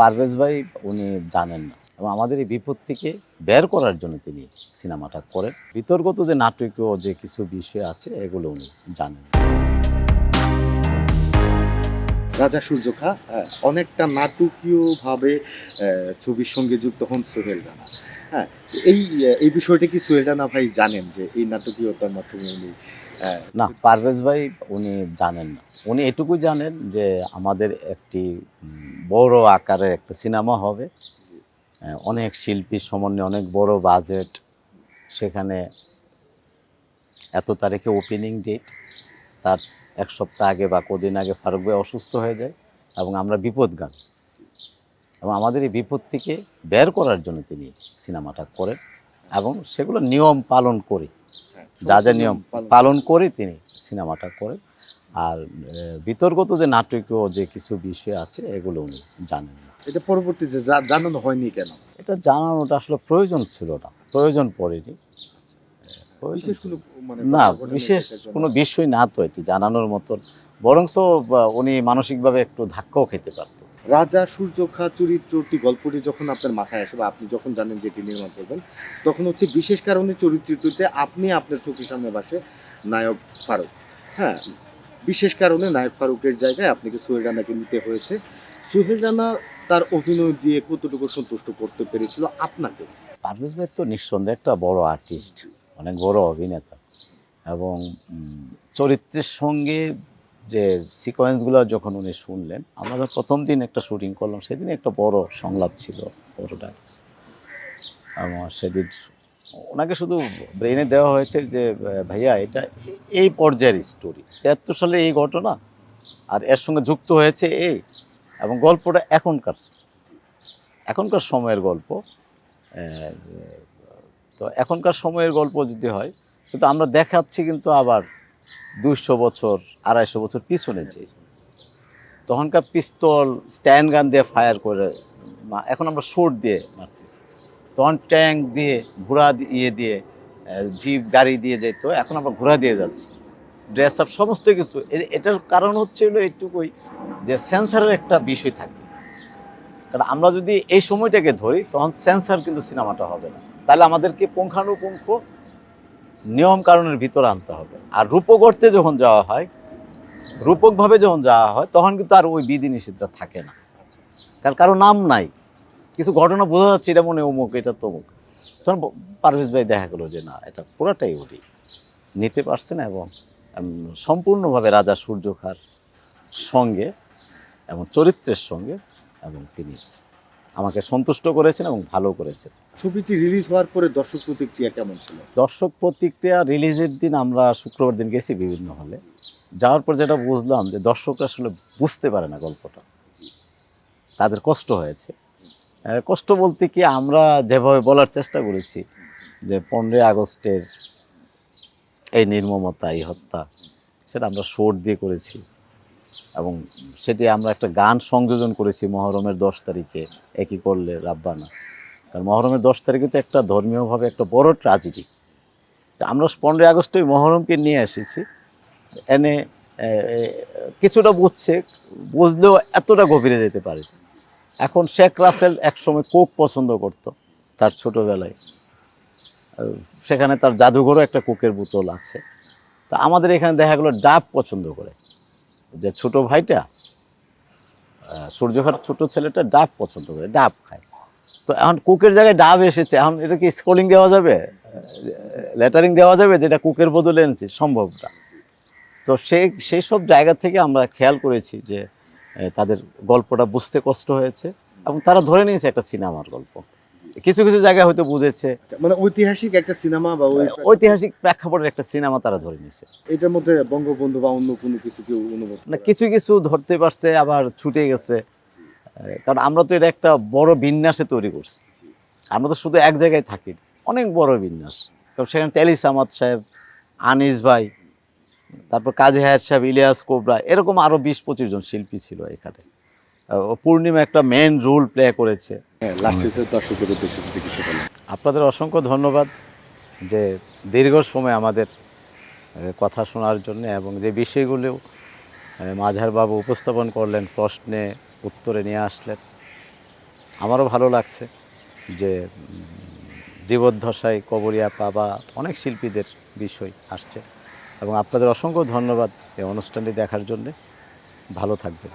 পারভেজ ভাই উনি জানেন না এবং আমাদের এই বিপদ থেকে বের করার জন্য তিনি সিনেমাটা করেন। বিতর্কত যে নাটকীয় যে কিছু বিষয় আছে, এগুলো উনি জানেন রাজা সূর্যখা হ্যাঁ, অনেকটা নাটকীয়ভাবে ছবির সঙ্গে যুক্ত হন সোহেল রানা। হ্যাঁ এই এই বিষয়টা কি সোহেল রানা ভাই জানেন যে এই নাটকীয়তার মাধ্যমে উনি না পারভেজ ভাই উনি জানেন না। উনি এটুকু জানেন যে আমাদের একটি বড় আকারের একটা সিনেমা হবে। অনেক শিল্পীর সমন্বয়ে অনেক বড় বাজেট। সেখানে এত তারিখে ওপেনিং ডেট তার এক সপ্তাহ আগে বা কদিন আগে ফারুক ভাই অসুস্থ হয়ে যায় এবং আমরা বিপদগান এবং আমাদের এই বিপদ থেকে বের করার জন্য তিনি সিনেমাটা করেন এবং সেগুলো নিয়ম পালন করে হ্যাঁ, যা যা নিয়ম পালন করে। তিনি সিনেমাটা করেন। আর বিতর্কত যে নাটকীয় যে কিছু বিষয় আছে এগুলো উনি জানেন না। এটা পরবর্তীতে জানানো হয়নি কেন? এটা জানানোটা আসলে প্রয়োজন ছিল না প্রয়োজন পড়েনি। বিশেষ কোনো মানে না বিশেষ কোনো বিষয় না তো এটি জানানোর মতো বরংস উনি মানসিকভাবে একটু ধাক্কাও খেতে পারতো। রাজা সূর্যখা চরিত্রটি গল্পটি যখন আপনার মাথায় আসে বা আপনি যখন জানেন যে এটি নির্মাণ করবেন তখন হচ্ছে বিশেষ কারণে চরিত্রটিতে আপনি আপনার চোখের সামনে বাসে নায়ক ফারুক। হ্যাঁ বিশেষ কারণে নায়ক ফারুকের জায়গায় আপনাকে সোহেল রানাকে নিতে হয়েছে। সোহেল রানা তার অভিনয় দিয়ে কতটুকু সন্তুষ্ট করতে পেরেছিল আপনাকে? পারভেজ ভাই তো নিঃসন্দেহে একটা বড় আর্টিস্ট অনেক বড় অভিনেতা। এবং চরিত্রের সঙ্গে যে সিকোয়েন্সগুলো যখন উনি শুনলেন, আমরা প্রথম দিন একটা শুটিং করলাম, সেদিন একটা বড় সংলাপ ছিল বড়টা আমার সেদিন ওনাকে শুধু ব্রেনে দেওয়া হয়েছে যে, ভাইয়া, এটা এই পর্যায়ের স্টোরি তেহাত্তর সালে এই ঘটনা, আর এর সঙ্গে যুক্ত হয়েছে এই এবং গল্পটা এখনকার এখনকার সময়ের গল্প। তো এখনকার সময়ের গল্প যদি হয়, কিন্তু আমরা দেখাচ্ছি কিন্তু আবার দুইশো বছর, আড়াইশো বছর পিছনে যে তখনকার পিস্তল, স্ট্যান্ড গান দিয়ে ফায়ার করে এখন আমরা শোট দিয়ে মারতেছি। তখন ট্যাঙ্ক দিয়ে, ঘোড়া ইয়ে দিয়ে জিপ, গাড়ি দিয়ে যেত এখন আমরা ঘোড়া দিয়ে যাচ্ছি। ড্রেস আপ সমস্ত কিছু। এটার কারণ হচ্ছে হলো এইটুকুই যে সেন্সারের একটা বিষয় থাকবে কারণ আমরা যদি এই সময়টাকে ধরি, তখন সেন্সার কিন্তু সিনেমাটা হবে না। তাহলে আমাদেরকে পুঙ্খানুপুঙ্খ নিয়ম কারণের ভিতরে আনতে হবে। আর রূপকর্তে যখন যাওয়া হয়, রূপকভাবে যখন যাওয়া হয়, তখন কিন্তু আর ওই বিধিনিষেধটা থাকে না। কারণ কারও নাম নাই। কিছু ঘটনা বোঝা যাচ্ছে, এটা মনে অমুক, এটা তমুক। তখন পারভেজ ভাই দেখা গেলো যে, না, এটা পুরাটাই ওটি নিতে পারছে না এবং সম্পূর্ণভাবে রাজা সূর্যখার সঙ্গে এবং চরিত্রের সঙ্গে এবং তিনি আমাকে সন্তুষ্ট করেছেন এবং ভালো করেছেন। ছবিটি রিলিজ হওয়ার পরে দর্শক প্রতিক্রিয়া কেমন ছিল? দর্শক প্রতিক্রিয়া রিলিজের দিন আমরা শুক্রবার দিন গেছি বিভিন্ন হলে। যাওয়ার পর যেটা বুঝলাম যে দর্শকরা আসলে বুঝতে পারে না গল্পটা। তাদের কষ্ট হয়েছে। কষ্ট বলতে কি আমরা যেভাবে বলার চেষ্টা করেছি যে পনেরোই আগস্টের এই নির্মমতা এই হত্যা সেটা আমরা শোট দিয়ে করেছি। এবং সেটি আমরা একটা গান সংযোজন করেছি মহরমের দশ তারিখে, একই করলে রাব্বানা। কারণ মহরমের দশ তারিখে তো একটা ধর্মীয়ভাবে একটা বড় ট্রাজেডি তা আমরা পনেরোই আগস্টে মহরমকে নিয়ে এসেছি। এনে কিছুটা বুঝছে, বুঝলেও এতটা গভীরে যেতে পারে। এখন শেখ রাসেল একসময় কোক পছন্দ করত তার ছোটোবেলায়। সেখানে তার জাদুঘরও একটা কোকের বোতল আছে। তা আমাদের এখানে দেখা গেলো ডাব পছন্দ করে। যে ছোট ভাইটা সূর্যঘাট ছোট ছেলেটা ডাব পছন্দ করে, ডাব খায়। তো এখন কুকের জায়গায় ডাব এসেছে, এখন এটা কি স্কোলিং দেওয়া যাবে? লেটারিং দেওয়া যাবে, যেটা কুকের বদলে এনেছি? সম্ভব না। তো সেই সেই সব জায়গা থেকে আমরা খেয়াল করেছি যে তাদের গল্পটা বুঝতে কষ্ট হয়েছে এবং তারা ধরে নিয়েছে একটা সিনেমার গল্প। কিছু কিছু জায়গায় হয়তো বুঝেছে। মানে ঐতিহাসিক একটা সিনেমা বা ওই ঐতিহাসিক প্রেক্ষাপটের একটা সিনেমা তারা ধরে নিয়েছে এটার মধ্যে বঙ্গবন্ধু বা অন্য কোনো কিছু কেউ অনুভব না কিছু কিছু ধরতে পারছে আবার ছুটে গেছে। কারণ আমরা তো এটা একটা বড় বিন্যাসে তৈরি করছি। আমরা তো শুধু এক জায়গায় থাকি অনেক বড় বিন্যাস। কারণ সেখানে টেলি সামাদ সাহেব আনিস ভাই তারপর কাজী হায়াত সাহেব ইলিয়াস কোবরা এরকম আরও বিশ পঁচিশ জন শিল্পী ছিল এখানে। পূর্ণিমা একটা মেন রোল প্লে করেছে। আপনাদের অসংখ্য ধন্যবাদ যে দীর্ঘ সময় আমাদের কথা শোনার জন্য এবং যে বিষয়গুলো মাঝারবাবু উপস্থাপন করলেন প্রশ্নে উত্তরে নিয়ে আসলেন। আমারও ভালো লাগছে যে জীবদ্দশায় কবরিয়া পাবা অনেক শিল্পীদের বিষয় আসছে। এবং আপনাদের অসংখ্য ধন্যবাদ এই অনুষ্ঠানটি দেখার জন্যে। ভালো থাকবে।